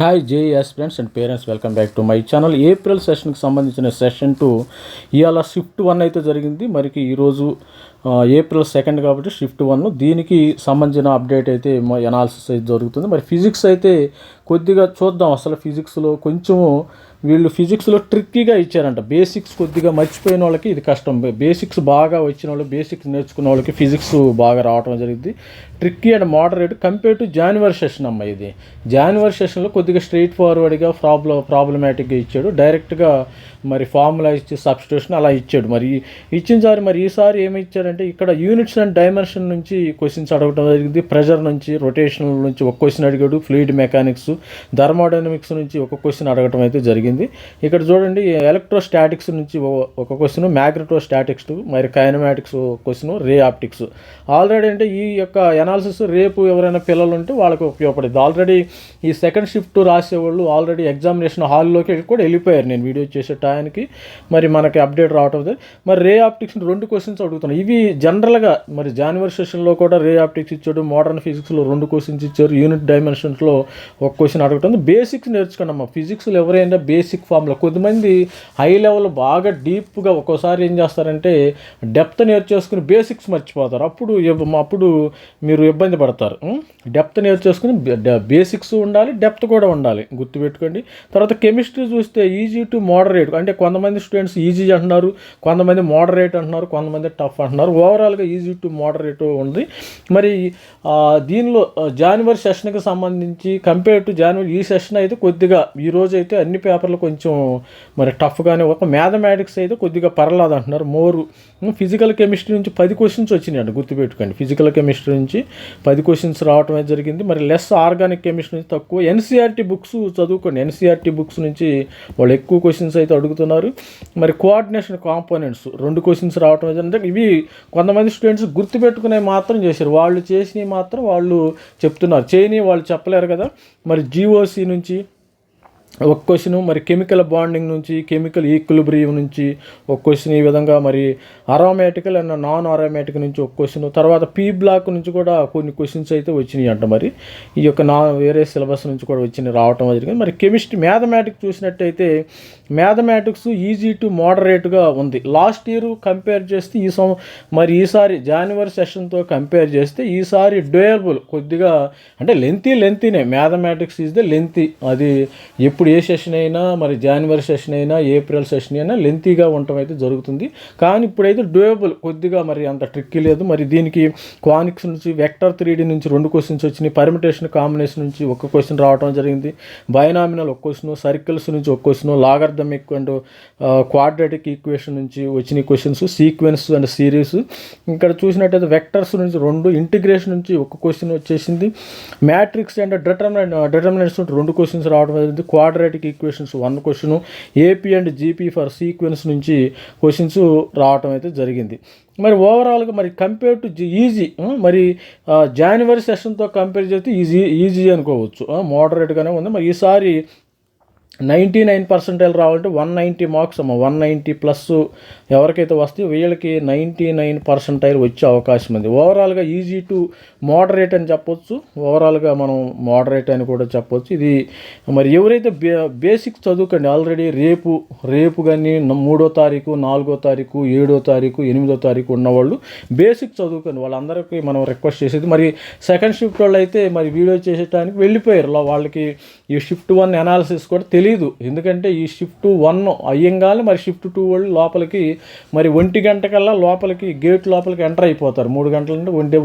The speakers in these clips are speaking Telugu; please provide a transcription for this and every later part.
Hi JS friends and parents welcome back to my channel April సెషన్కి సంబంధించిన సెషన్ టూ ఇవాళ షిఫ్ట్ వన్ అయితే జరిగింది. మరికి ఈరోజు ఏప్రిల్ సెకండ్ కాబట్టి షిఫ్ట్ వన్ దీనికి సంబంధించిన అప్డేట్ అయితే ఎనాలిసిస్ అయితే జరుగుతుంది. మరి ఫిజిక్స్ అయితే కొద్దిగా చూద్దాం. అసలు ఫిజిక్స్లో కొంచెము వీళ్ళు ఫిజిక్స్లో ట్రిక్కీగా ఇచ్చారంట. బేసిక్స్ కొద్దిగా మర్చిపోయిన వాళ్ళకి ఇది కష్టం. బేసిక్స్ బాగా వచ్చిన వాళ్ళు బేసిక్స్ నేర్చుకున్న వాళ్ళకి ఫిజిక్స్ బాగా రావడం జరిగింది. Tricky and moderate compare to January session అమ్మ ఇది. జాన్వర్ సెషన్లో కొద్దిగా స్ట్రైట్ ఫార్వర్డ్గా ప్రాబ్లం ప్రాబ్లమాటిక్గా ఇచ్చాడు. డైరెక్ట్గా మరి ఫార్ములా ఇచ్చి సబ్స్టిట్యూషన్ అలా ఇచ్చాడు. మరి ఇచ్చిన సారి మరి ఈసారి ఏమి ఇచ్చాడంటే ఇక్కడ యూనిట్స్ అండ్ డైమెన్షన్ నుంచి క్వశ్చన్స్ అడగడం జరిగింది. ప్రెజర్ నుంచి రొటేషన్ నుంచి ఒక క్వశ్చన్ అడిగాడు. ఫ్లూయిడ్ మెకానిక్స్ థర్మోడైనమిక్స్ నుంచి ఒక క్వశ్చన్ అడగటం అయితే జరిగింది. ఇక్కడ చూడండి ఎలక్ట్రోస్టాటిక్స్ నుంచి ఒక క్వశ్చన్ మ్యాగ్నెటోస్టాటిక్స్ మరి kinematics question ray optics. Already అంటే ఈ యొక్క ఎనాలిసిస్ రేపు ఎవరైనా పిల్లలు ఉంటే వాళ్ళకి ఉపయోగపడుతుంది ఆల్రెడీ ఈ సెకండ్ షిఫ్ట్ రాసేవాళ్ళు ఆల్రెడీ ఎగ్జామినేషన్ హాల్లోకి కూడా వెళ్ళిపోయారు. నేను వీడియో చేసే టయానికి మరి మనకి అప్డేట్ రావటం మరి రే ఆప్టిక్స్ రెండు క్వశ్చన్స్ అడుగుతున్నాయి ఇవి జనరల్గా మరి జనవరి సెషన్లో కూడా రే ఆప్టిక్స్ ఇచ్చాడు. మోడర్న్ ఫిజిక్స్లో రెండు క్వశ్చన్స్ ఇచ్చారు. యూనిట్ డైమెన్షన్స్లో ఒక క్వశ్చన్ అడుగుతుంది. బేసిక్స్ నేర్చుకున్నాం ఫిజిక్స్లో ఎవరైనా బేసిక్ బేసిక్ ఫామ్లో కొద్దిమంది హై లెవెల్ బాగా డీప్గా ఒక్కోసారి ఏం చేస్తారంటే డెప్త్ నేర్చేసుకుని బేసిక్స్ మర్చిపోతారు. అప్పుడు అప్పుడు మీరు ఇబ్బంది పడతారు. డెప్త్ నేర్చేసుకుని బేసిక్స్ ఉండాలి డెప్త్ కూడా ఉండాలి. గుర్తుపెట్టుకోండి. తర్వాత కెమిస్ట్రీ చూస్తే ఈజీ టు మోడరేట్ అంటే కొంతమంది స్టూడెంట్స్ ఈజీ అంటున్నారు కొంతమంది మోడరేట్ అంటున్నారు కొంతమంది టఫ్ అంటున్నారు. ఓవరాల్గా ఈజీ టు మోడరేట్ ఉంది. మరి దీనిలో జాన్వరి సెషన్కి సంబంధించి కంపేర్ టు జాన్వరి ఈ సెషన్ అయితే కొద్దిగా ఈ రోజు అయితే అన్ని పేపర్లు కొంచెం మరి టఫ్గానే ఒక మ్యాథమెటిక్స్ అయితే కొద్దిగా పర్లేదు అంటున్నారు. మోరు ఫిజికల్ కెమిస్ట్రీ నుంచి పది క్వశ్చన్స్ వచ్చినాయండి గుర్తుపెట్టుకోండి. ఫిజికల్ కెమిస్ట్రీ నుంచి పది క్వశ్చన్స్ రావటం అయితే జరిగింది. మరి లెస్ ఆర్గానిక్ కెమిస్ట్రీ నుంచి తక్కువ. ఎన్సీఆర్టీ బుక్స్ చదువుకోండి. ఎన్సీఆర్టీ బుక్స్ నుంచి వాళ్ళు ఎక్కువ క్వశ్చన్స్ అయితే అడుగుతున్నారు. మరి కోఆర్డినేషన్ కాంపోనెంట్స్ రెండు క్వశ్చన్స్ రావటం అంటే ఇవి కొంతమంది స్టూడెంట్స్ గుర్తుపెట్టుకునే మాత్రం చేశారు. వాళ్ళు చేసినవి మాత్రం వాళ్ళు చెప్తున్నారు. చేయని వాళ్ళు చెప్పలేరు కదా. మరి జీఓసీ నుంచి ఒక క్వశ్చన్ మరి కెమికల్ బాండింగ్ నుంచి కెమికల్ ఈక్విలిబ్రియం నుంచి ఒక క్వశ్చన్ ఈ విధంగా మరి అరోమేటికల్ అండ్ నాన్ అరోమేటిక్ నుంచి ఒక క్వశ్చన్ తర్వాత పీ బ్లాక్ నుంచి కూడా కొన్ని క్వశ్చన్స్ అయితే వచ్చినాయి అంట మరి. ఈ యొక్క నా వేరే సిలబస్ నుంచి కూడా వచ్చినాయి రావటం జరిగింది. మరి కెమిస్ట్రీ మ్యాథమెటిక్స్ చూసినట్టయితే మ్యాథమెటిక్స్ ఈజీ టు మోడరేట్గా ఉంది. లాస్ట్ ఇయర్ కంపేర్ చేస్తే ఈ సం మరి ఈసారి జనవరి సెషన్తో కంపేర్ చేస్తే ఈసారి డ్యూయబుల్ కొద్దిగా అంటే లెంతీ లెంతీనే మ్యాథమెటిక్స్ ఈజ్ ద లెంతీ అది ఎప్పుడు ఏ సెషన్ అయినా మరి జనవరి సెషన్ అయినా ఏప్రిల్ సెషన్ అయినా లెంతీగా ఉండటం అయితే జరుగుతుంది. కానీ ఇప్పుడైతే డ్యూయబుల్ కొద్దిగా మరి అంత ట్రిక్కీ లేదు. మరి దీనికి క్వానిక్స్ నుంచి వెక్టర్ త్రీ నుంచి రెండు క్వశ్చన్స్ వచ్చినాయి. పర్మిటేషన్ కాంబినేషన్ నుంచి ఒక క్వశ్చన్ రావడం జరిగింది. బైనామినల్ ఒక క్వశ్చన్ సర్కిల్స్ నుంచి ఒక question logarithmic and quadratic equation నుంచి వచ్చిన క్వశ్చన్స్ సీక్వెన్స్ అండ్ సిరీస్ ఇక్కడ చూసినట్టయితే వెక్టర్స్ నుంచి రెండు ఇంటిగ్రేషన్ నుంచి ఒక క్వశ్చన్ వచ్చేసింది. మ్యాట్రిక్స్ అండ్ డిటర్మినెంట్ డిటర్మినెంట్స్ రెండు క్వశ్చన్స్ రావడం జరిగింది. Quadratic equations one question AP and GP for sequence నుంచి క్వశ్చన్స్ రావటం అయితే జరిగింది. మరి ఓవరాల్గా మరి కంపేర్ టు ఈజీ మరి జనవరి సెషన్తో కంపేర్ చేస్తే ఈజీ ఈజీ అనుకోవచ్చు. మోడరేట్గానే ఉంది. మరి ఈసారి నైంటీ నైన్ పర్సెంటైల్ రావాలంటే వన్ నైంటీ మార్క్స్ అమ్మ. వన్ నైంటీ ప్లస్ ఎవరికైతే వస్తే వీళ్ళకి నైంటీ నైన్ పర్సెంటైల్ వచ్చే అవకాశం ఉంది. ఓవరాల్గా ఈజీ టు మోడరేట్ అని చెప్పొచ్చు. ఓవరాల్గా మనం మోడరేట్ అని కూడా చెప్పొచ్చు. ఇది మరి ఎవరైతే బే బేసిక్ చదువుకండి ఆల్రెడీ రేపు రేపు కానీ మూడో తారీఖు నాలుగో తారీఖు ఏడో తారీఖు ఎనిమిదో తారీఖు ఉన్నవాళ్ళు బేసిక్ చదువుకోండి. వాళ్ళందరికీ మనం రిక్వెస్ట్ చేసేది. మరి సెకండ్ షిఫ్ట్ వాళ్ళు అయితే మరి వీడియో చేసేటానికి వెళ్ళిపోయారు. వాళ్ళకి ఈ షిఫ్ట్ వన్ అనాలిసిస్ కూడా తెలియదు. ఎందుకంటే ఈ షిఫ్ట్ వన్ అయ్యంగానే మరి షిఫ్ట్ టూ వాళ్ళు లోపలికి మరి ఒంటి గంటకల్లా లోపలికి గేట్ లోపలికి ఎంటర్ అయిపోతారు. మూడు గంటల నుండి ఒంటి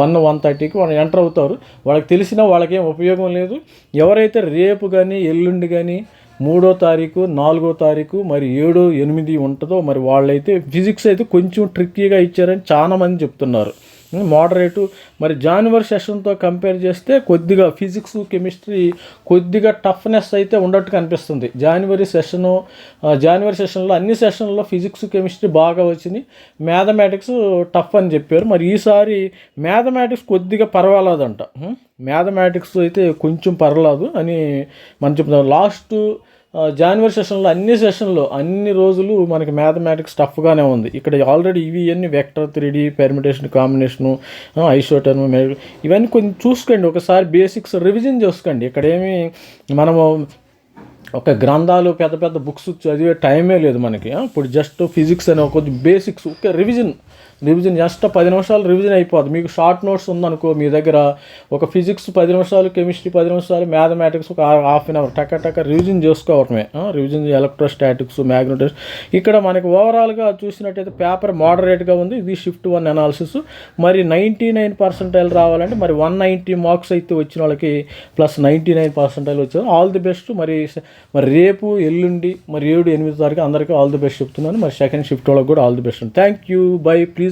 వన్ వన్ థర్టీకి వాళ్ళు ఎంటర్ అవుతారు. వాళ్ళకి తెలిసినా వాళ్ళకేం ఉపయోగం లేదు. ఎవరైతే రేపు కానీ ఎల్లుండి కానీ మూడో తారీఖు నాలుగో తారీఖు మరి ఏడు ఎనిమిది ఉంటుందో మరి వాళ్ళైతే ఫిజిక్స్ అయితే కొంచెం ట్రిక్కీగా ఇచ్చారని చాలా మంది చెప్తున్నారు. Hmm, మోడరేటు మరి జాన్వరి సెషన్తో కంపేర్ చేస్తే కొద్దిగా ఫిజిక్స్ కెమిస్ట్రీ కొద్దిగా టఫ్నెస్ అయితే ఉండట్టు అనిపిస్తుంది జనవరి సెషను ఆ, సెషన్లో అన్ని సెషన్లో ఫిజిక్స్ కెమిస్ట్రీ బాగా వచ్చినాయి. మ్యాథమెటిక్స్ టఫ్ అని చెప్పారు. మరి ఈసారి మ్యాథమెటిక్స్ కొద్దిగా పర్వాలేదంట. Hmm, మ్యాథమెటిక్స్ అయితే కొంచెం పర్వాలేదు అని మనం చెప్తాం లాస్ట్ జనవరి సెషన్లో అన్ని సెషన్లో అన్ని రోజులు మనకి మ్యాథమెటిక్స్ టఫ్గానే ఉంది. ఇక్కడ ఆల్రెడీ ఇవి అన్ని vector three D permutation combination isotherm ఇవన్నీ కొంచెం చూసుకోండి. ఒకసారి బేసిక్స్ రివిజన్ చేసుకోండి. ఇక్కడ ఏమి మనము ఒక గ్రంథాలు పెద్ద పెద్ద బుక్స్ చదివే టైమే లేదు మనకి. ఇప్పుడు జస్ట్ ఫిజిక్స్ అనే ఒక బేసిక్స్ ఒక రివిజన్ రివిజన్ జస్ట్ పది నిమిషాలు రివిజన్ అయిపోద్ది. మీకు షార్ట్ నోట్స్ ఉందనుకో మీ దగ్గర ఒక ఫిజిక్స్ పది నిమిషాలు కెమిస్ట్రీ పది నిమిషాలు మ్యాథమెటిక్స్ ఒక హాఫ్ అన్ అవర్ టక్క టక్క రివిజన్ చేసుకోవటమే. రివిజన్ ఎలక్ట్రోస్టాటిక్స్ మ్యాగ్నెటిక్స్ ఇక్కడ మనకి ఓవరాల్గా చూసినట్టయితే పేపర్ మోడరేట్గా ఉంది. ఇది షిఫ్ట్ వన్ అనాలిసిస్ మరి నైంటీ నైన్ పర్సెంటైల్ రావాలంటే మరి వన్ నైంటీ మార్క్స్ అయితే వచ్చిన వాళ్ళకి ప్లస్ నైంటీ నైన్ పర్సెంటైల్ వచ్చారు ఆల్ ది బెస్ట్ మరి మరి రేపు ఎల్లుండి మరి ఏడు ఎనిమిది తారీఖు అందరికీ ఆల్ ది బెస్ట్ చెప్తున్నాను. మరి సెకండ్ షిఫ్ట్ వాళ్ళకి కూడా all the best thank you bye please